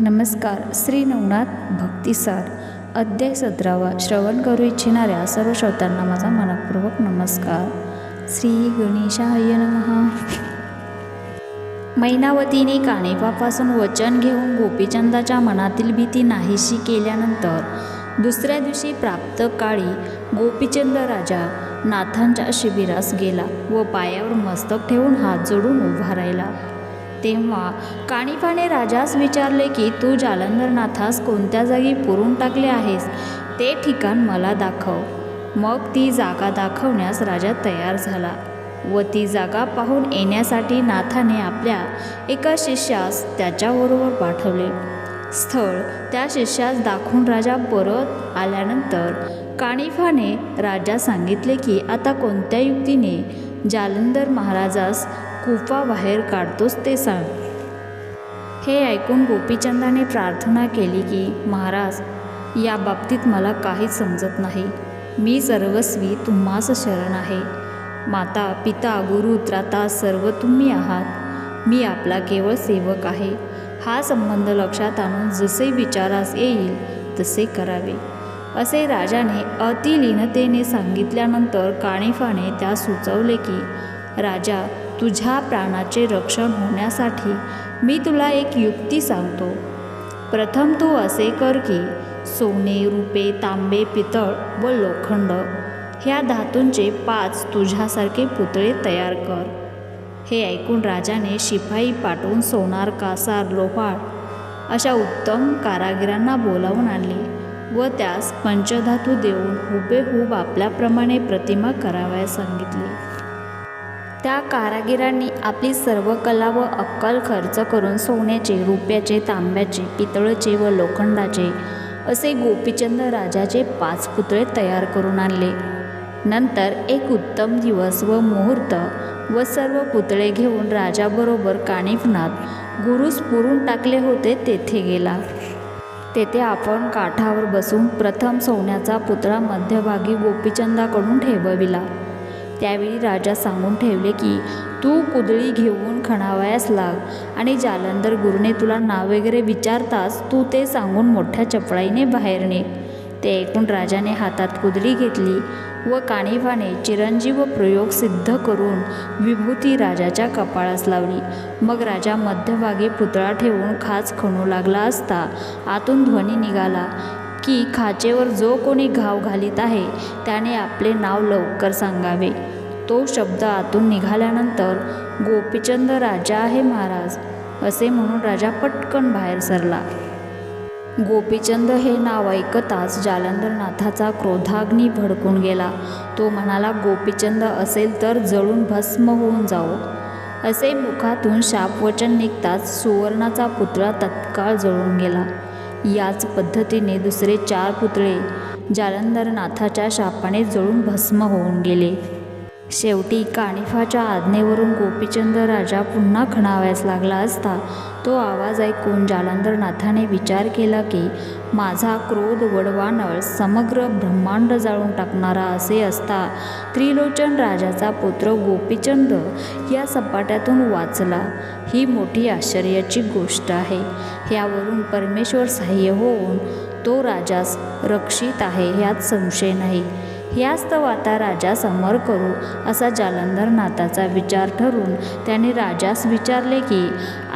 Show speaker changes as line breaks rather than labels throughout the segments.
नमस्कार. श्री नवनाथ भक्तिसार अध्याय सतरावा. श्रवण करू इच्छिणाऱ्या सर्व श्रोत्यांना माझा मनपूर्वक नमस्कार. श्री गणेशाय नम. मैनावतीने काणेपापासून वचन घेऊन गोपीचंदाच्या मनातील भीती नाहीशी केल्यानंतर दुसऱ्या दिवशी प्राप्त काळी गोपीचंद राजा नाथांच्या शिबिरास गेला व पायावर मस्तक ठेवून हात जोडून उभा राहिला. तेव्हा काणिफाने राजास विचारले की तू जालंधरनाथास कोणत्या जागी पुरून टाकले आहेस? ते ठिकाण मला दाखव. मग ती जागा दाखवण्यास राजा तयार झाला व ती जागा पाहून येण्यासाठी नाथाने आपल्या एका शिष्यास त्याच्याबरोबर पाठवले. स्थळ त्या शिष्यास दाखवून राजा परत आल्यानंतर काणिफाने राजा सांगितले की आता कोणत्या युक्तीने जालंधर महाराजास कुफा बाहेर काढतोस ते सांग. हे ऐकून गोपीचंदाने प्रार्थना केली की महाराज या बाबतीत मला काहीच समजत नाही. मी सर्वस्वी तुम्हास शरण आहे. माता पिता गुरु त्राता सर्व तुम्ही आहात. मी आपला केवळ सेवक आहे. हा संबंध लक्षात आणून जसे विचारास येईल तसे करावे. असे राजाने अतिलीनतेने सांगितल्यानंतर काणेफाने त्या सुचवले की राजा तुझ्या प्राणाचे रक्षण होण्यासाठी मी तुला एक युक्ती सांगतो. प्रथम तू असे कर की सोने रुपे तांबे पितळ व लोखंड ह्या धातूंचे पाच तुझ्यासारखे पुतळे तयार कर. हे ऐकून राजाने शिपाई पाठवून सोनार कासार लोहार अशा उत्तम कारागिरांना बोलावून आणले व त्यास पंचधातू देऊन हुबेहूब आपल्याप्रमाणे प्रतिमा करावयास सांगितली. त्या कारागिरांनी आपली सर्व कला व अक्कल खर्च करून सोन्याचे रुपयाचे तांब्याचे पितळचे व लोखंडाचे असे गोपीचंद राजाचे पाच पुतळे तयार करून आणले. नंतर एक उत्तम दिवस व मुहूर्त व सर्व पुतळे घेऊन राजाबरोबर कानिफनाथ गुरुस पुरून टाकले होते तेथे गेला. तेथे आपण काठावर बसून प्रथम सोन्याचा पुतळा मध्यभागी गोपीचंदाकडून ठेवविला. त्यावेळी राजा सांगून ठेवले की तू कुदळी घेऊन खणावयास लाग आणि जालंधर गुरुने तुला नाव वगैरे विचारताच तू ते सांगून मोठ्या चपळाईने बाहेर निघ. ते ऐकून राजाने हातात कुदळी घेतली व काणिफाने चिरंजीव प्रयोग सिद्ध करून विभूती राजाच्या कपाळास लावली. मग राजा मध्यभागी पुतळा ठेवून खाच खणू लागला असता आतून ध्वनी निघाला. की खाचेवर जो कोणी घाव घालीत आहे त्याने आपले नाव लवकर सांगावे. तो शब्द आतून निघाल्यानंतर गोपीचंद राजा आहे महाराज असे म्हणून राजा पटकन बाहेर सरला. गोपीचंद हे नाव ऐकताच जालंधरनाथाचा क्रोधाग्नी भडकून गेला. तो म्हणाला गोपीचंद असेल तर जळून भस्म होऊन जाओ असे मुखातून शापवचन निघताच सुवर्णाचा पुतळा तत्काळ जळून गेला. याच पद्धतीने दुसरे चार पुतळे जालंधरनाथाच्या शापाने जळून भस्म होऊन गेले. शेवटी काणिफाच्या आज्ञेवरून गोपीचंद राजा पुन्हा खणावयास लागला असता तो आवाज ऐकून जालंधरनाथाने विचार केला की माझा क्रोध वडवानळ समग्र ब्रह्मांड जाळून टाकणारा असे असता त्रिलोचन राजाचा पुत्र गोपीचंद या सपाट्यातून वाचला. ही मोठी आश्चर्याची गोष्ट आहे. यावरून परमेश्वर सहाय्य होऊन तो राजास रक्षित आहे यात संशय नाही. यास्तव आता राजा समर करू असा जालंधरनाथाचा विचार ठरून त्याने राजास विचारले की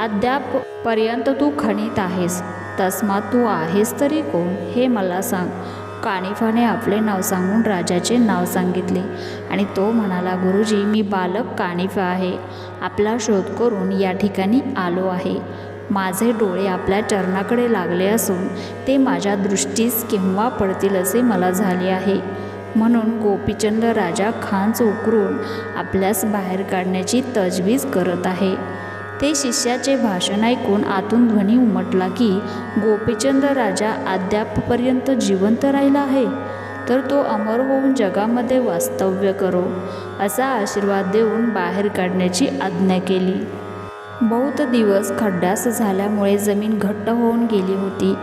अद्यापपर्यंत तू खणीत आहेस. तस्मात तू आहेस तरी कोण हे मला सांग. कानिफाने आपले नाव सांगून राजाचे नाव सांगितले आणि तो म्हणाला गुरुजी मी बालक कानिफा आहे. आपला शोध करून या ठिकाणी आलो आहे. माझे डोळे आपल्या चरणाकडे लागले असून ते माझ्या दृष्टीस केव्हा पडतील असे मला झाले आहे. म्हणून गोपीचंद राजा खांच उकरून आपल्यास बाहेर काढण्याची तजवीज करत आहे. ते शिष्याचे भाषण ऐकून आतून ध्वनी उमटला की गोपीचंद राजा अद्यापपर्यंत जिवंत राहिला आहे? तर तो अमर होऊन जगामध्ये वास्तव्य करो असा आशीर्वाद देऊन बाहेर काढण्याची आज्ञा केली. बहुत दिवस खड्ड्यास झाल्यामुळे जमीन घट्ट होऊन गेली होती.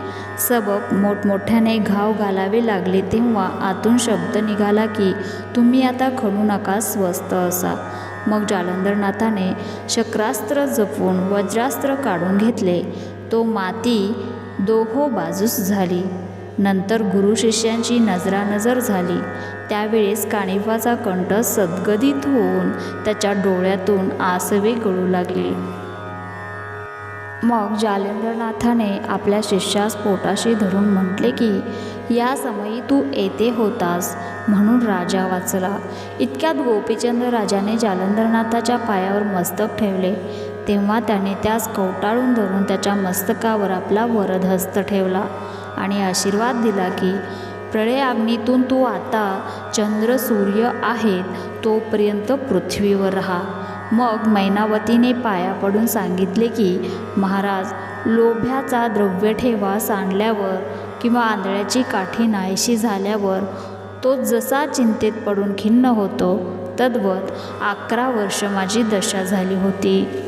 सबब मोठमोठ्याने घाव घालावे लागले तेव्हा आतून शब्द निघाला की तुम्ही आता खणू नका स्वस्त असा. मग जालंधरनाथाने शक्रास्त्र जपून वज्रास्त्र काढून घेतले. तो माती दोहो बाजूस झाली. नंतर गुरु शिष्यांची नजरानजर झाली. त्यावेळेस कानिफाचा कंठ सद्गदित होऊन त्याच्या डोळ्यातून आसवे गळू लागले. मग जालेंद्रनाथाने आपल्या शिष्यास पोटाशी धरून म्हटले की या समयी तू येथे होतास म्हणून राजा वाचला. इतक्यात गोपीचंद राजाने जालंधरनाथाच्या पायावर मस्तक ठेवले. तेव्हा त्याने त्यास कवटाळून धरून त्याच्या मस्तकावर आपला वरदहस्त ठेवला आणि आशीर्वाद दिला की प्रळयाग्नीतून तू आता चंद्र सूर्य आहेत तोपर्यंत पृथ्वीवर राहा. मग मैनावतीने पाया पडून सांगितले की महाराज लोभ्याचा द्रव्य ठेवा सांडल्यावर किंवा आंधळ्याची काठी नाहीशी झाल्यावर तो जसा चिंतेत पडून खिन्न होतो तद्वत अकरा वर्ष माझी दशा झाली होती.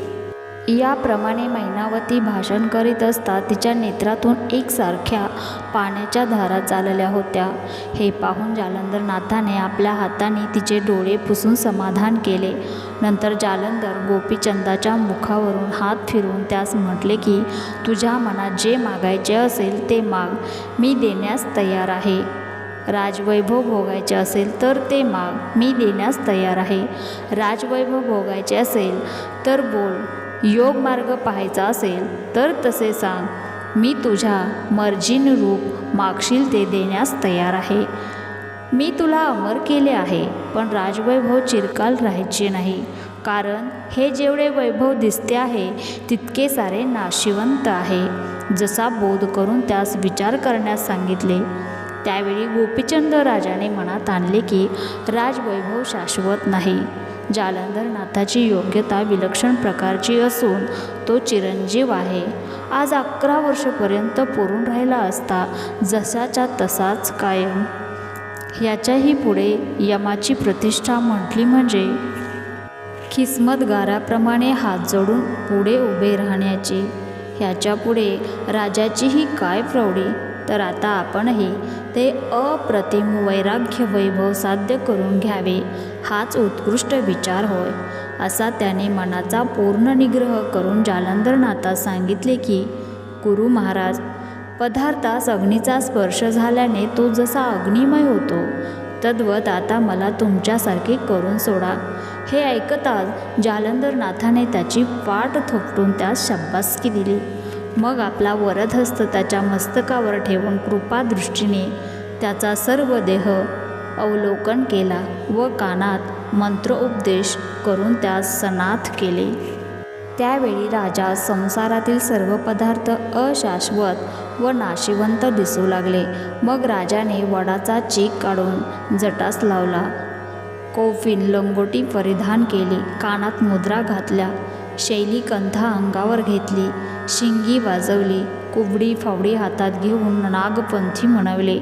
याप्रमाणे मैनावती भाषण करीत असता तिच्या नेत्रातून एकसारख्या पाण्याच्या धारा चालल्या होत्या. हे पाहून जालंधरनाथाने आपल्या हाताने तिचे डोळे पुसून समाधान केले. नंतर जालंधर गोपीचंदाच्या मुखावरून हात फिरून त्यास म्हटले की तुझ्या मनात जे मागायचे असेल ते माग. मी देण्यास तयार आहे. राजवैभव भोगायचे असेल तर ते माग. मी देण्यास तयार आहे. राजवैभव भोगायचे असेल तर बोल. योग मार्ग पाहायचा असेल तर तसे सांग मी तुझ्या मर्जीनुरूप मागशील ते देण्यास तयार आहे. मी तुला अमर केले आहे पण राजवैभव चिरकाल राहायचे नाही. कारण हे जेवढे वैभव दिसते आहे तितके सारे नाशिवंत आहे. जसा बोध करून त्यास विचार करण्यास सांगितले त्यावेळी गोपीचंद राजाने मनात आणले की राजवैभव शाश्वत नाही. जालंधरनाथाची योग्यता विलक्षण प्रकारची असून तो चिरंजीव आहे. आज अकरा वर्षपर्यंत पुरून राहिला असता जसाच्या तसाच कायम. याच्याही पुढे यमाची प्रतिष्ठा म्हटली म्हणजे किस्मतगाराप्रमाणे हात जोडून पुढे उभे राहण्याची. ह्याच्यापुढे राजाचीही काय प्रौढी तर आता आपणही ते अप्रतिम वैराग्य वैभव साध्य करून घ्यावे हाच उत्कृष्ट विचार होय असा त्याने मनाचा पूर्ण निग्रह करून जालंधरनाथास सांगितले की गुरु महाराज पदार्थास अग्नीचा स्पर्श झाल्याने तो जसा अग्निमय होतो तद्वत आता मला तुमच्यासारखे करून सोडा. हे ऐकताच जालंधरनाथाने त्याची पाठ थोपटून त्यास शब्बासकी दिली. मग आपला वरदहस्त त्याच्या मस्तकावर ठेवून कृपादृष्टीने त्याचा सर्व देह अवलोकन केला व कानात मंत्रोपदेश करून त्यास सनाथ केले. त्यावेळी राजा संसारातील सर्व पदार्थ अशाश्वत व नाशिवंत दिसू लागले. मग राजाने वडाचा चीक काढून जटास लावला. कोफिन लंगोटी परिधान केली. कानात मुद्रा घातल्या. शैली कंथा अंगावर घेतली. शिंगी वाजवली. कुबडी फावडी हातात घेऊन नागपंथी म्हणवले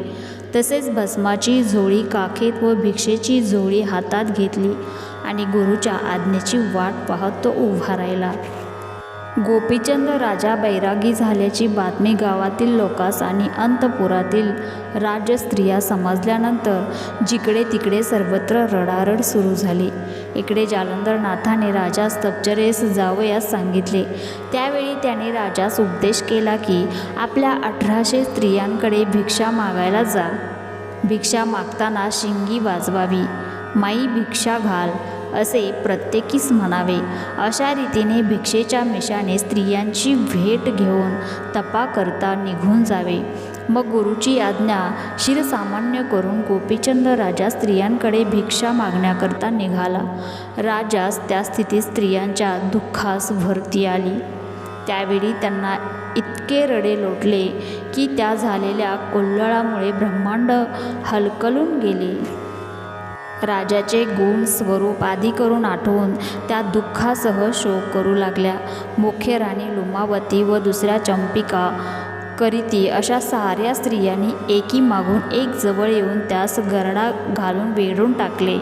तसेच भस्माची झोळी काखेत व भिक्षेची झोळी हातात घेतली आणि गुरुच्या आज्ञेची वाट पाहत तो उभा राहिला. गोपीचंद राजा बैरागी झाल्याची बातमी गावातील लोकास आणि अंतपुरातील राजस्त्रिया समजल्यानंतर जिकडे तिकडे सर्वत्र रडारड सुरू झाली. इकडे जालंधरनाथाने राजास तपचरेस जावयास सांगितले. त्यावेळी त्याने राजास उपदेश केला की आपल्या अठराशे स्त्रियांकडे भिक्षा मागायला जा. भिक्षा मागताना शिंगी वाजवावी. माई भिक्षा घाल. असे प्रत्येकीस म्हणावे. अशा रीतीने भिक्षेच्या मिशाने स्त्रियांची भेट घेऊन तपा करता निघून जावे. मग गुरुची आज्ञा शिरसामान्य करून गोपीचंद राजा स्त्रियांकडे भिक्षा मागण्याकरता निघाला. राजास त्या स्थितीत स्त्रियांच्या दुःखास भरती आली. त्यावेळी त्यांना इतके रडे लोटले की त्या झालेल्या कोल्हळामुळे ब्रह्मांड हलकलून गेले. राजाचे गुण स्वरूप आदी करून आठवून त्या दुःखासह शोक करू लागल्या. मुख्य राणी लुमावती व दुसऱ्या चंपिका करीती अशा साऱ्या स्त्रियांनी एकी मागून एक जवळ येऊन त्यास गरडा घालून वेढून टाकले.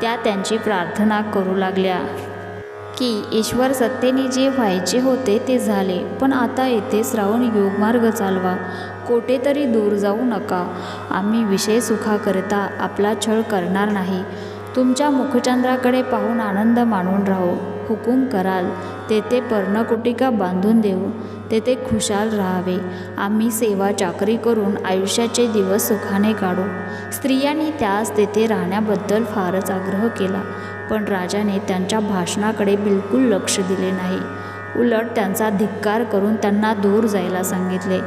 त्या त्यांची प्रार्थना करू लागल्या. की ईश्वर सत्तेने जे व्हायचे होते ते झाले पण आता येथे श्रावण योगमार्ग चालवा. कोठेतरी दूर जाऊ नका. आम्ही विषय सुखाकरिता आपला छळ करणार नाही. तुमच्या मुखचंद्राकडे पाहून आनंद मानून राहू. हुकूम कराल. तेथे पर्णकुटिका बांधून देऊ. तेथे खुशाल राहावे. आम्ही सेवा चाकरी करून आयुष्याचे दिवस सुखाने काढू. स्त्रियांनी त्यास तेथे राहण्याबद्दल फारच आग्रह केला. पण राजाने त्यांच्या भाषणाकडे बिलकुल लक्ष दिले नाही. उलट त्यांचा धिक्कार करून त्यांना दूर जायला सांगितले.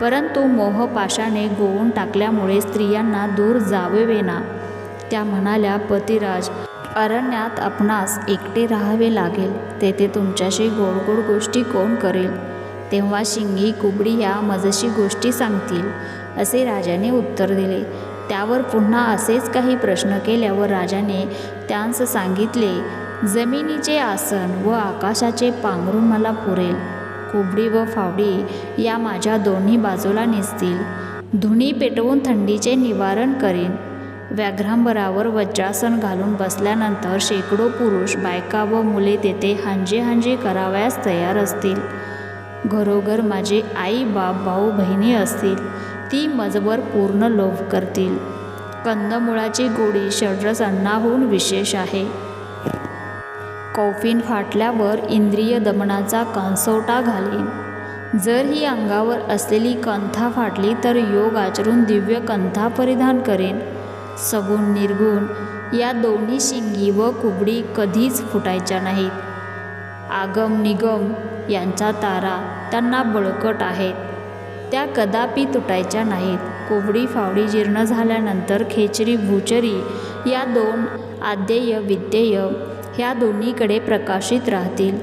परंतु मोहपाशाने गोवून टाकल्यामुळे स्त्रियांना दूर जावेना त्या म्हणाल्या पतिराज अरण्यात आपणास एकटे राहावे लागेल. तेथे तुमच्याशी गोड गोड गोष्टी कोण करेल? तेव्हा शिंगी कुबडी या मजशी गोष्टी सांगतील. असे राजाने उत्तर दिले. त्यावर पुन्हा असेच काही प्रश्न केल्यावर राजाने त्यांस सांगितले जमिनीचे आसन व आकाशाचे पांघरून मला पुरेल. कुबडी व फावडी या माझ्या दोन्ही बाजूला निसतील. धुणी पेटवून थंडीचे निवारण करीन. व्याघ्रांबरावर वज्रासन घालून बसल्यानंतर शेकडो पुरुष बायका व मुले तेथे हांजे हांजे करावयास तयार असतील. घरोघर माझे आई बाप भाऊ बहिणी असतील. ती मजवर पूर्ण लोभ करतील. कंदमुळाची गोडी षड्रस अन्नाहून विशेष आहे. कौफीन फाटल्यावर इंद्रिय दमनाचा कंसोटा घालीन. जर ही अंगावर असलेली कंथा फाटली तर योग आचरून दिव्य कंथा परिधान करेन. सगुण निर्गुण या दोन्ही शिंगी व कुबडी कधीच फुटायच्या नाहीत. आगम निगम यांचा तारा त्यांना बळकट आहेत. त्या कदापि तुटायच्या नाहीत. कोबडी फावडी जीर्ण झाल्यानंतर खेचरी भूचरी या दोन आद्येय विद्येय ह्या दोन्हीकडे प्रकाशित राहतील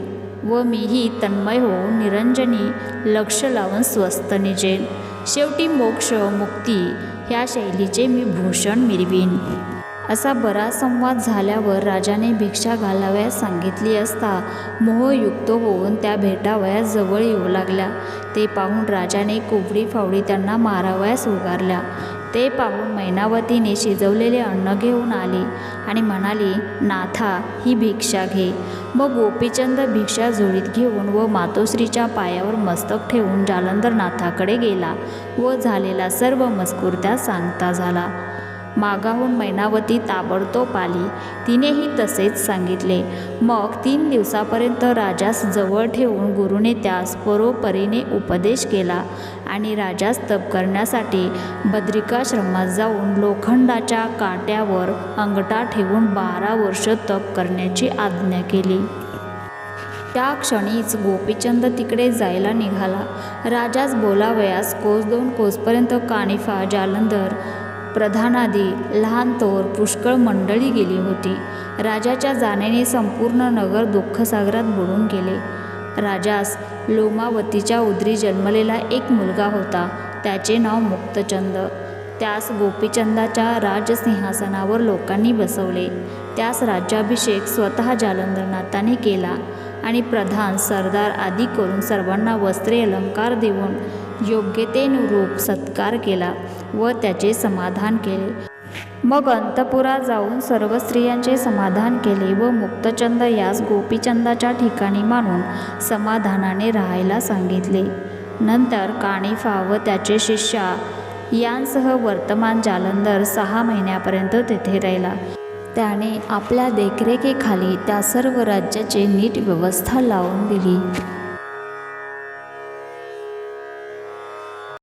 व मीही तन्मय होऊन निरंजनी लक्ष लावून स्वस्थ निजेन. शेवटी मोक्ष मुक्ती ह्या शैलीचे मी भूषण मिरवीन. असा बराच संवाद झाल्यावर राजाने भिक्षा घालावयास सांगितली असता मोहयुक्त होऊन त्या भेटावयास जवळ येऊ लागल्या. ते पाहून राजाने कुबडी फावडी त्यांना मारावयास उगारल्या. ते पाहून मैनावतीने शिजवलेले अन्न घेऊन आली आणि म्हणाली नाथा ही भिक्षा घे. व गोपीचंद भिक्षा झोळीत घेऊन व मातोश्रीच्या पायावर मस्तक ठेवून जालंधर नाथाकडे गेला व झालेला सर्व मजकूर त्या सांगता झाला. मागाहून मैनावती ताबडतोब आली. तिनेही तसेच सांगितले. मग तीन दिवसापर्यंत राजास जवळ ठेवून गुरुने त्यास परोपरीने उपदेश केला आणि राजास तप करण्यासाठी बद्रिकाश्रमात जाऊन लोखंडाच्या काट्यावर अंगठा ठेवून बारा वर्ष तप करण्याची आज्ञा केली. त्या क्षणीच गोपीचंद तिकडे जायला निघाला. राजास बोलावयास कोस दोन कोसपर्यंत कानिफा जालंधर प्रधानादी लहान तोर पुष्कळ मंडळी गेली होती. राजाच्या जाण्याने संपूर्ण नगर दुःखसागरात बुडून गेले. राजास लोमावतीच्या उदरी जन्मलेला एक मुलगा होता. त्याचे नाव मुक्तचंद. त्यास गोपीचंदाच्या राजसिंहासनावर लोकांनी बसवले. त्यास राज्याभिषेक स्वतः जालंधरनाथाने केला आणि प्रधान सरदार आदी करून सर्वांना वस्त्रे अलंकार देऊन योग्यतेनुरूप सत्कार केला. व त्याचे समाधान केले. मग अंतपुरात जाऊन सर्व स्त्रियांचे समाधान केले व मुक्तचंद यास गोपीचंदाच्या ठिकाणी मानून समाधानाने राहायला सांगितले. नंतर काणिफा व त्याचे शिष्या यांसह वर्तमान जालंधर सहा महिन्यापर्यंत तेथे राहिला. त्याने आपल्या देखरेखीखाली त्या सर्व राज्याचे नीट व्यवस्था लावून दिली.